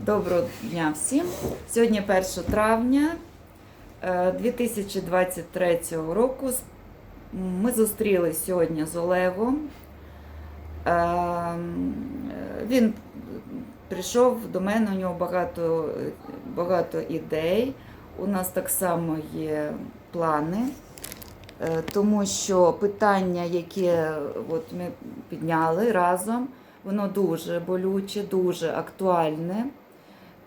Доброго дня всім. Сьогодні 1 травня е, 2023 року. Ми зустрілися сьогодні з Олегом. Е, е, Він прийшов до мене, у нього багато, е, багато ідей. У нас так само є плани. Е, Тому що питання, яке от ми підняли разом, воно дуже болюче, дуже актуальне.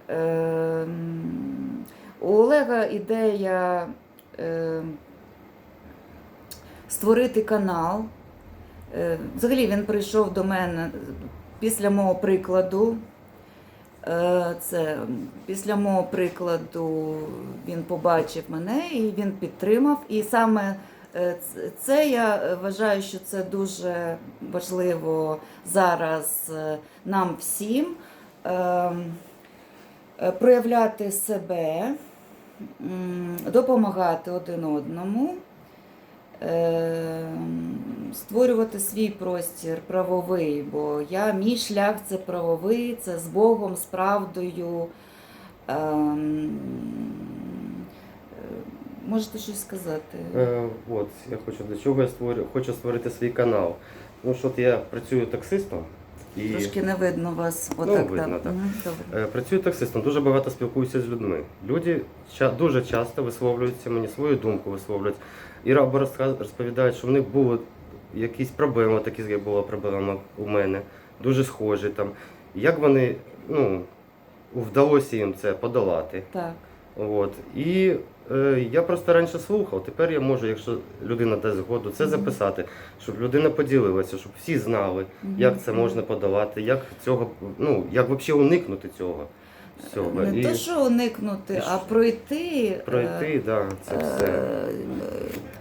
Ем, У Олега ідея ем, створити канал. Е, Взагалі він прийшов до мене після мого прикладу. Е, Це після мого прикладу він побачив мене і він підтримав. І саме це я вважаю, що це дуже важливо зараз е, нам всім ем, е, проявляти себе, допомагати один одному, ем, створювати свій простір правовий, бо я, мій шлях це правовий, це з Богом, з правдою. Можете щось сказати? Е, от, я хочу до чого я створю, хочу створити свій канал. Ну, що я працюю таксистом і Трошки не видно вас. Ну, видно, так. Мгм, Добре. е, працюю таксистом, дуже багато спілкуюся з людьми. Люди ча- дуже часто висловлюються мені свою думку висловлюють. І або розповідають, що в них були якісь проблеми, такі як була проблема у мене, дуже схожі там. Як вони, ну, вдалося їм це подолати. Так. От. І я просто раніше слухав, тепер я можу, якщо людина дасть згоду, це записати, щоб людина поділилася, щоб всі знали, як це можна подолати, як цього, ну, як взагалі уникнути цього всього. Не І то, що уникнути, І а пройти. пройти, да, це е, все. е,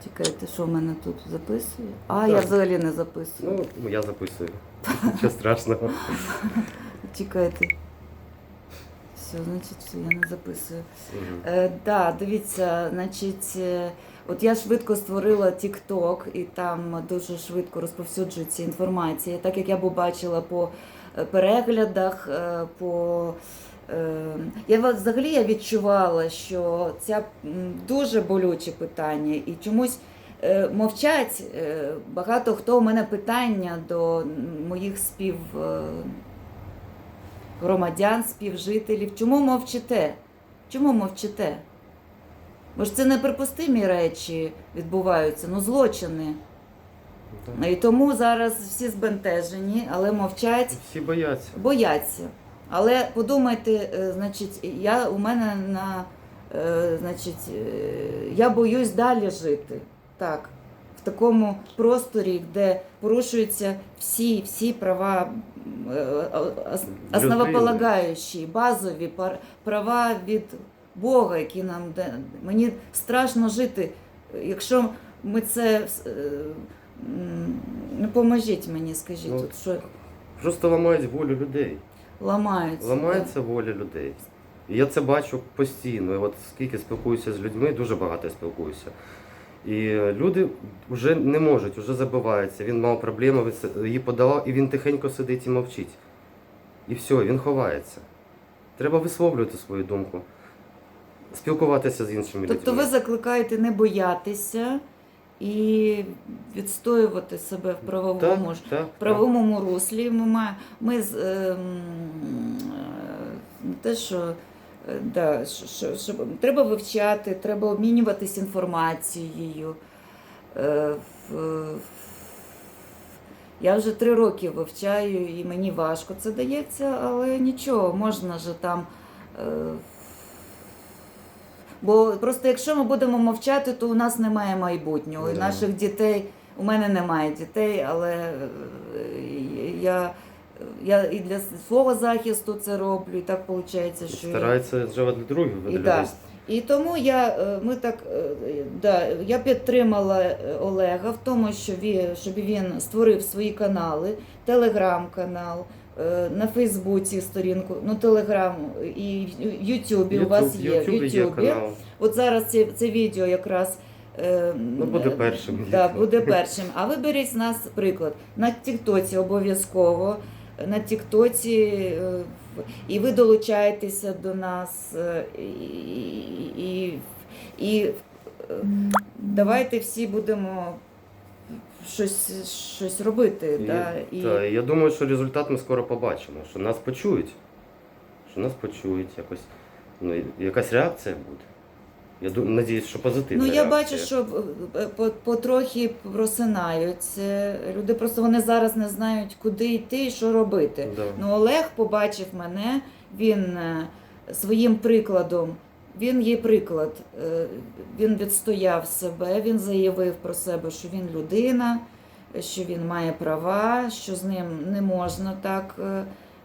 Чекайте, що в мене тут записує? А, Так. я взагалі не записую. Ну, я записую. Нічого страшного. Чекайте. Все, значить, все, я не записую. Мгм. Е, да, дивіться, значить, е, от я швидко створила TikTok, і там дуже швидко розповсюджується інформація. Так як я побачила по е, переглядах, е, по. е, Я взагалі я відчувала, що це дуже болюче питання, і чомусь е, мовчать багато хто у мене питання до моїх спів громадян, співжителів. Чому мовчите? Чому мовчите? Бо ж це неприпустимі речі відбуваються, ну злочини. Да. І тому зараз всі збентежені, але мовчать, Всі бояться. бояться. Але подумайте, е, значить, я у мене на е, значить, е, я боюсь далі жити. Так. В такому просторі, де порушуються всі, всі права основополагаючі, базові права від Бога, які нам. Мені страшно жити, якщо ми це е, ну, поможіть мені, скажіть, Ну, що Просто ламають волю людей. ламаються. Ламається воля людей. І я це бачу постійно. І от скільки спілкуюся з людьми, дуже багато спілкуюся. І люди вже не можуть, вже забиваються. Він мав проблему, її подавав, і він тихенько сидить і мовчить. І все, він ховається. Треба висловлювати свою думку, спілкуватися з іншими Тобто ви закликаєте не боятися і відстоювати себе в правовому, Так, так, правовому руслі. Ми, маємо, ми з, ем, е, те, що, да, що, що, треба вивчати, треба обмінюватись інформацією. Е, в- Я вже три роки вивчаю, і мені важко це дається, але нічого, можна же там. е, Бо просто якщо ми будемо мовчати, то у нас немає майбутнього. І наших дітей, у мене немає дітей, але е, я, я і для свого захисту це роблю, і так виходить, що. я- Старається жива для других І для да. І тому я, е, ми так, е, да, я підтримала е, Олега в тому, що він, щоб він створив свої канали, телеграм-канал, на Фейсбуці сторінку, ну телеграм і в Ютубі у вас є. В Ютубі є канал. От зараз це, це відео якраз. е, Ну, буде першим. Да, буде першим. А ви беріть з нас приклад. На Тіктоці обов'язково. На Тіктоці е, і ви долучаєтеся до нас, е, і, і, і е, давайте всі будемо щось, щось робити. І, да, і, та, я думаю, що результат ми скоро побачимо, що нас почують. Що нас почують якось. Ну, якась реакція буде. Я думаю, надіюсь, що позитивна. Ну, я реакція. бачу, що е, по- потрохи просинаються. Люди просто вони зараз не знають, куди йти і що робити. Да. Ну, Олег побачив мене, він е, своїм прикладом, він є приклад. е, Він відстояв себе, він заявив про себе, що він людина, що він має права, що з ним не можна так е,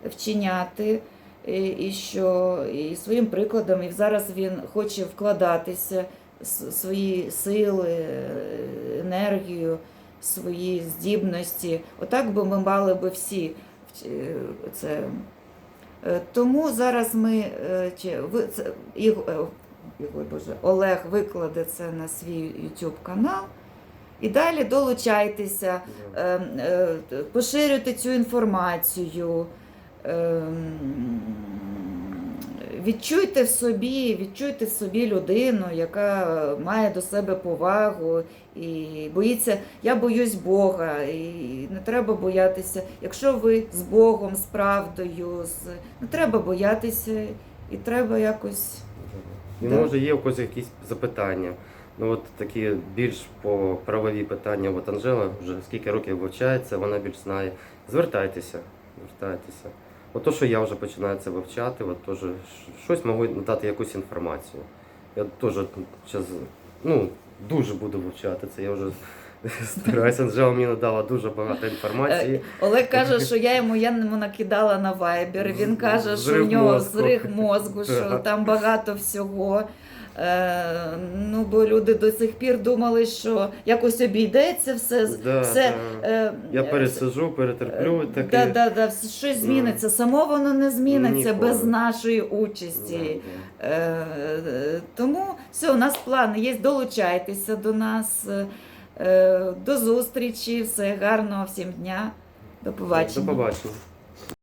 вчиняти. І, що і своїм прикладом, і зараз він хоче вкладатися свої сили, е, енергію, свої здібності. Отак би ми мали би всі е, це. Е, Тому зараз ми чи ви це Іг- е, Ігор, Боже, Олег викладе це на свій YouTube канал. І далі долучайтеся, е, е, поширюйте цю інформацію. Ем, Відчуйте в собі, відчуйте в собі людину, яка має до себе повагу і боїться. Я боюсь Бога, і не треба боятися. Якщо ви з Богом, з правдою, з... не треба боятися, і треба якось. І Да. може є у когось якісь запитання. Ну от такі більш по правові питання. От Анжела вже скільки років вивчається, вона більш знає. Звертайтеся, звертайтеся. От то, що я вже починаю це вивчати, от теж щось можу надати якусь інформацію. Я теж зараз, ну, дуже буду вивчати це. Я вже стараюся. Анжела мені надала дуже багато інформації. Е, Олег каже, що я йому я йому накидала на вайбер. Він каже, що в нього мозку. зриг мозку, що там багато всього. Е, ну, бо люди до сих пір думали, що якось обійдеться все. Да, все да. е, Я е, пересижу, перетерплю таке. Да, да, да, щось зміниться. Само воно не зміниться Ніколи. без нашої участі. Да, Е, е, Тому все, у нас плани є. Долучайтеся до нас. Е, До зустрічі, все гарного всім дня. До побачення. До побачення.